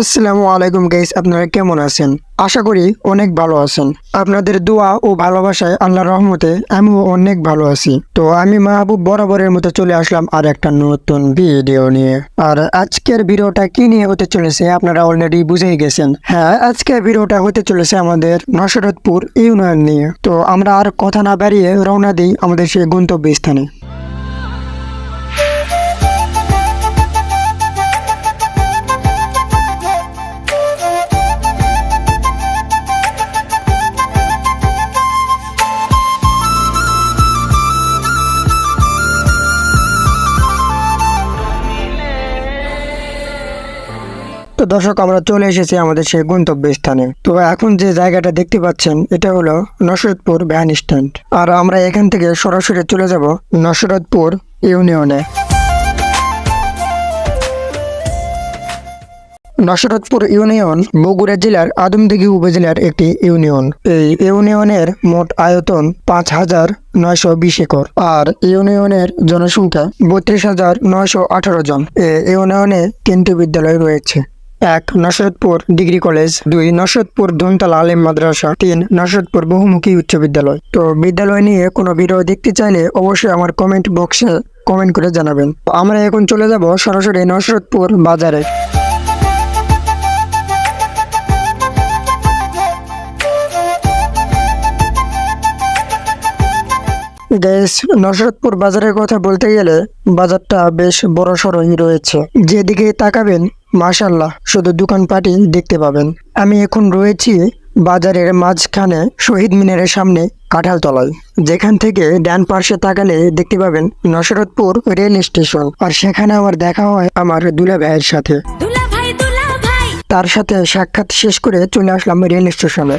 আসসালামু আলাইকুম গাইস আপনারা কেমন আছেন? আশা করি অনেক ভালো আছেন। আপনাদের দোয়া ও ভালোবাসায় আল্লাহ রহমতে আমিও অনেক ভালো আছি। তো আমি মাহবুব বরাবরের মতো চলে আসলাম আর একটা নতুন ভিডিও নিয়ে। আর আজকের ভিডিওটা কি নিয়ে হতে চলেছে আপনারা অলরেডি বুঝেই গেছেন। হ্যাঁ আজকের ভিডিওটা হতে চলেছে আমাদের নসরতপুর ইউনিয়ন নিয়ে। তো আমরা আর কথা না বাড়িয়ে রওনা দিই আমাদের সেই গন্তব্য স্থানে দর্শক, আমরা চলে এসেছি আমাদের সেই গন্তব্য স্থানে তো এখন যে জায়গাটা দেখতে পাচ্ছেন, এটা হলো নসরতপুর ভ্যান স্ট্যান্ড। আর আমরা এখান থেকে সরাসরি চলে যাব নসরতপুর ইউনিয়নে। নসরতপুর ইউনিয়ন বগুড়া জেলার আদমদিঘি উপজেলার একটি ইউনিয়ন। এই ইউনিয়নের মোট আয়তন পাঁচ হাজার নয়শো বিশ একর, আর ইউনিয়নের জনসংখ্যা বত্রিশ হাজার নয়শো আঠারো জন। এ ইউনিয়নে তিনটি বিদ্যালয় রয়েছে। এক, নসরতপুর ডিগ্রি কলেজ। দুই, নসরতপুর ধনতলা আলেম মাদ্রাসা। তিন, নসরতপুর বহুমুখী উচ্চ বিদ্যালয়। তো বিদ্যালয় নিয়ে কোনো ভিডিও দেখতে চাইলে অবশ্যই আমার কমেন্ট বক্সে কমেন্ট করে জানাবেন। আমরা এখন চলে যাব সরাসরি নসরতপুর বাজারে। গ্যাস নসরতপুর বাজারের কথা বলতে গেলে বাজারটা বেশ বড় সড়ই রয়েছে। যেদিকে তাকাবেন মাশাল্লাহ শুধু দোকানপাটি দেখতে পাবেন। আমি এখন রয়েছি বাজারের মাঝখানে শহীদ মিনারের সামনে কাঁঠাল তলায় যেখান থেকে ডান পার্শ্বে তাকালে দেখতে পাবেন নসরতপুর রেল স্টেশন। আর সেখানে আমার দেখা হয় আমার দুলা ভাইয়ের সাথে তার সাথে সাক্ষাৎ শেষ করে চলে আসলাম রেল স্টেশনে।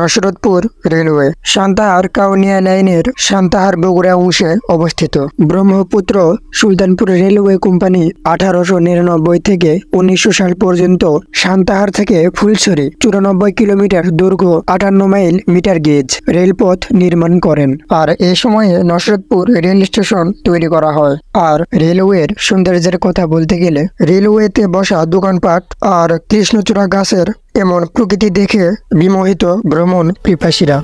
নসরতপুর রেলওয়ে সান্তাহার কাউনিয়া লাইনের সান্তাহার বগুড়া অংশে অবস্থিত। ব্রহ্মপুত্র সুলতানপুর রেলওয়ে কোম্পানি আঠারোশো নিরানব্বই থেকে উনিশশো সাল পর্যন্ত সান্তাহার থেকে ফুলছড়ি চুরানব্বই কিলোমিটার দৈর্ঘ্য আটান্ন মাইল মিটার গেজ রেলপথ নির্মাণ করেন। আর এ সময়ে নসরতপুর রেল স্টেশন তৈরি করা হয়। আর রেলওয়ের সৌন্দর্যের কথা বলতে গেলে রেলওয়েতে বসা দোকানপাট আর কৃষ্ণচূড়া গাছের এমন প্রকৃতি দেখে বিমোহিত ভ্রমণ পিপাসীরা।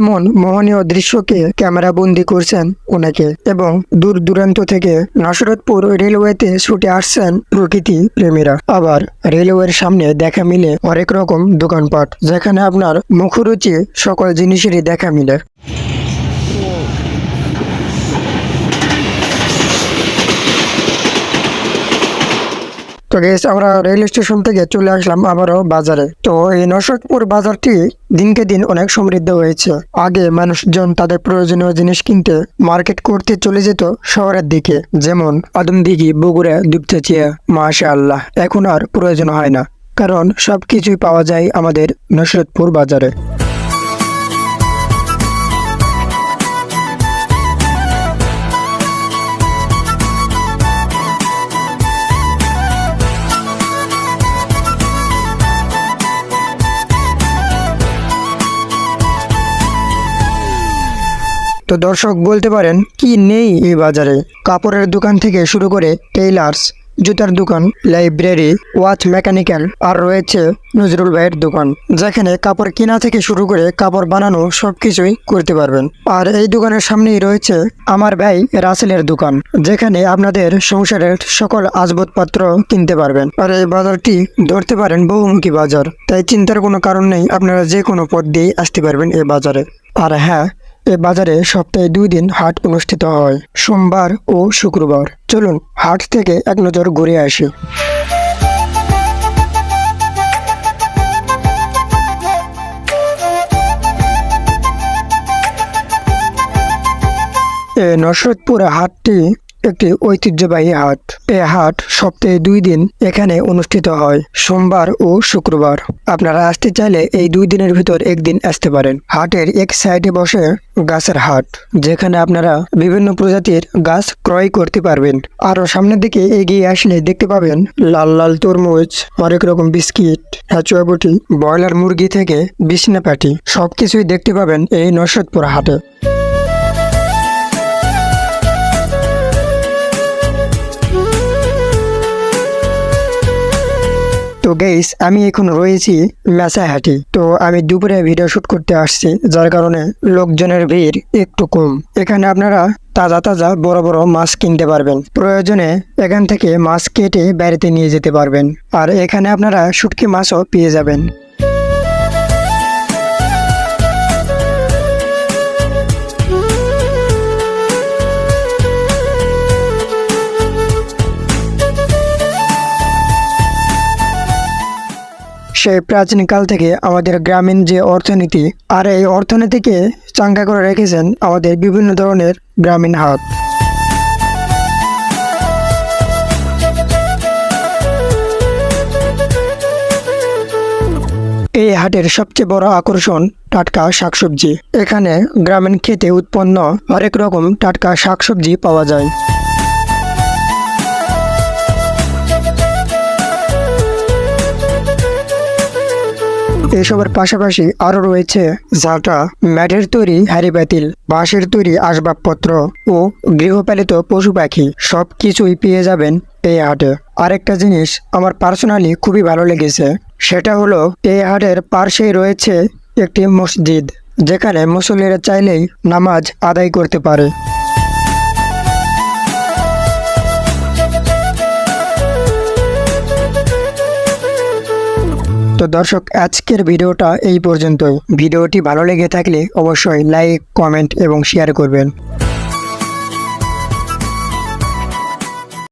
এমন মোহনীয় দৃশ্যকে ক্যামেরা বন্দি করছেন ওনাকে এবং দূর দূরান্ত থেকে নসরতপুর রেলওয়েতে ছুটে আসছেন প্রকৃতি প্রেমীরা। আবার রেলওয়ের সামনে দেখা মিলে অনেক রকম দোকানপাট, যেখানে আপনার মুখরুচি সকল জিনিসেরই দেখা মিলে। তো গেস আমরা রেল স্টেশন থেকে চলে আসলাম আবারও বাজারে। তো এই নসরতপুর বাজারটি দিনকে দিন অনেক সমৃদ্ধ হয়েছে। আগে মানুষজন তাদের প্রয়োজনীয় জিনিস কিনতে মার্কেট করতে চলে যেত শহরের দিকে, যেমন আদমদিঘি, বগুড়া, দুপচাচিয়া মাশা আল্লাহ এখন আর প্রয়োজন হয় না, কারণ সবকিছুই পাওয়া যায় আমাদের নসরতপুর বাজারে। তো দর্শক বলতে পারেন, কি নেই এই বাজারে? কাপড়ের দোকান থেকে শুরু করে টেইলার্স, জুতার দোকান, লাইব্রেরি, ওয়াচ মেকানিক্যাল আর রয়েছে নজরুল ভাইয়ের দোকান, যেখানে কাপড় কেনা থেকে শুরু করে কাপড় বানানো সবকিছুই করতে পারবেন। আর এই দোকানের সামনেই রয়েছে আমার ভাই রাসেলের দোকান, যেখানে আপনাদের সংসারের সকল আসবাবপত্র কিনতে পারবেন। আর এই বাজারটি ধরতে পারেন বহুমুখী বাজার, তাই চিন্তার কোনো কারণ নেই, আপনারা যে কোনো পথ দিয়েই আসতে পারবেন এই বাজারে। আর হ্যাঁ এ বাজারে সপ্তাহে দুই দিন হাট অনুষ্ঠিত হয়, সোমবার ও শুক্রবার। চলুন, হাট থেকে এক নজর ঘুরে আসি। এ নসরতপুর হাটটি একটি ঐতিহ্যবাহী হাট। এই হাট সপ্তাহে দুই দিন এখানে অনুষ্ঠিত হয়, সোমবার ও শুক্রবার। আপনারা আসতে চাইলে এই দুই দিনের ভিতর একদিন আসতে পারেন। হাটের এক সাইডে বসে গাছের হাট, যেখানে আপনারা বিভিন্ন প্রজাতির গাছ ক্রয় করতে পারবেন। আরও সামনের দিকে এগিয়ে আসলে দেখতে পাবেন লাল লাল তরমুজ অনেক রকম বিস্কিট হ্যাচুয়াবুটি ব্রয়লার মুরগি থেকে বিছনা প্যাটি সবকিছুই দেখতে পাবেন এই নরসদপুর হাটে। তো গেইস আমি এখন রয়েছি মেসাহাটি তো আমি দুপুরে ভিডিও শ্যুট করতে আসছি, যার কারণে লোকজনের ভিড় একটু কম। এখানে আপনারা তাজা তাজা বড় বড় মাছ কিনতে পারবেন। প্রয়োজনে এখান থেকে মাছ কেটে বাড়িতে নিয়ে যেতে পারবেন। আর এখানে আপনারা শুটকি মাছও পেয়ে যাবেন। সেই প্রাচীনকাল থেকে আমাদের গ্রামীণ যে অর্থনীতি, আর এই অর্থনীতিকে চাঙ্গা করে রেখেছেন আমাদের বিভিন্ন ধরনের গ্রামীণ হাট এই হাটের সবচেয়ে বড় আকর্ষণ টাটকা শাকসবজি। এখানে গ্রামীণ খেতে উৎপন্ন হরেক রকম টাটকা শাকসবজি পাওয়া যায়। এসবের পাশাপাশি আরও রয়েছে ঝাঁটা, ম্যাটের তৈরি হাড়ি বাতিল, বাঁশের তৈরি আসবাবপত্র ও গৃহপালিত পশু পাখি, সব কিছুই পেয়ে যাবেন এই হাটে আরেকটা জিনিস আমার পার্সোনালি খুবই ভালো লেগেছে, সেটা হলো এই হাটের পার্শ্বেই রয়েছে একটি মসজিদ, যেখানে মুসল্লিরা চাইলেই নামাজ আদায় করতে পারে। তো দর্শক, আজকের ভিডিওটা এই পর্যন্তই। ভিডিওটি ভালো লেগে থাকলে অবশ্যই লাইক কমেন্ট এবং শেয়ার করবেন।